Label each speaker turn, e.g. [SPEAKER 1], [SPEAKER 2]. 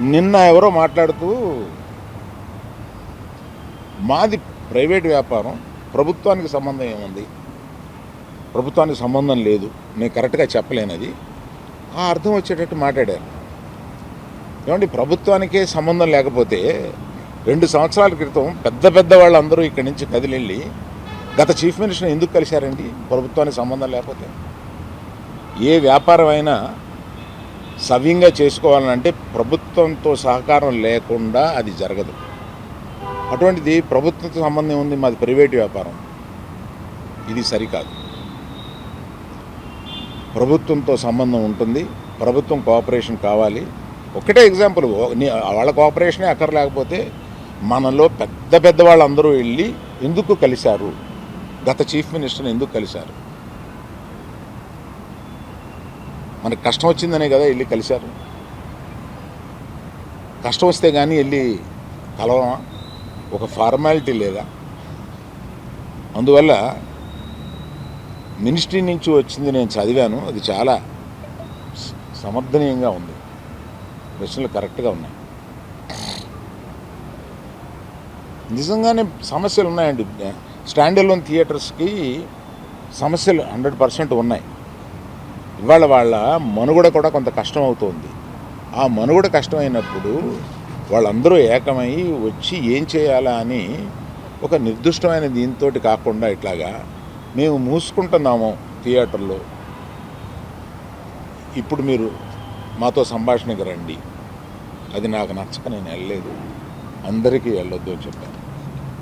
[SPEAKER 1] నిన్న ఎవరో మాట్లాడుతూ మాది ప్రైవేట్ వ్యాపారం ప్రభుత్వానికి సంబంధం ఏముంది? ప్రభుత్వానికి సంబంధం లేదు. నేను కరెక్ట్గా చెప్పలేనది ఆ అర్థం వచ్చేటట్టు మాట్లాడారు. ఏమండి ప్రభుత్వానికే సంబంధం లేకపోతే రెండు సంవత్సరాల క్రితం పెద్ద పెద్ద వాళ్ళందరూ ఇక్కడి నుంచి కదిలెళ్ళి గత చీఫ్ మినిస్టర్ ఎందుకు కలిశారండి? ప్రభుత్వానికి సంబంధం లేకపోతే ఏ వ్యాపారం అయినా సవ్యంగా చేసుకోవాలంటే ప్రభుత్వంతో సహకారం లేకుండా అది జరగదు. అటువంటిది ప్రభుత్వంతో సంబంధం ఉంది మాది ప్రైవేట్ వ్యాపారం. ఇది సరికాదు. ప్రభుత్వంతో సంబంధం ఉంటుంది ప్రభుత్వం కోఆపరేషన్ కావాలి. ఒకటే ఎగ్జాంపుల్ వాళ్ళ కోఆపరేషనే అక్కర్లేకపోతే మనలో పెద్ద పెద్ద వాళ్ళందరూ వెళ్ళి ఎందుకు కలిశారు? గత చీఫ్ మినిస్టర్ని ఎందుకు కలిశారు? మనకు కష్టం వచ్చిందనే కదా వెళ్ళి కలిశారు. కష్టం వస్తే కానీ వెళ్ళి కలవమా ఒక ఫార్మాలిటీ లేదా? అందువల్ల మినిస్ట్రీ నుంచి వచ్చింది నేను చదివాను. అది చాలా సమర్థనీయంగా ఉంది. ప్రశ్నలు కరెక్ట్గా ఉన్నాయి. నిజంగానే సమస్యలు ఉన్నాయండి. స్టాండ్ అలోన్ థియేటర్స్కి సమస్యలు హండ్రెడ్ పర్సెంట్ ఉన్నాయి. ఇవాళ వాళ్ళ మనుగడ కూడా కొంత కష్టం అవుతుంది ఆ మనుగడ కష్టమైనప్పుడు వాళ్ళందరూ ఏకమై వచ్చి ఏం చేయాలా అని ఒక నిర్దిష్టమైన దీంతో కాకుండా ఇట్లాగా మేము మూసుకుంటున్నాము థియేటర్లో. ఇప్పుడు మీరు మాతో సంభాషణకి రండి. అది నాకు నచ్చక నేను వెళ్ళలేదు. అందరికీ వెళ్ళొద్దు అని చెప్పాను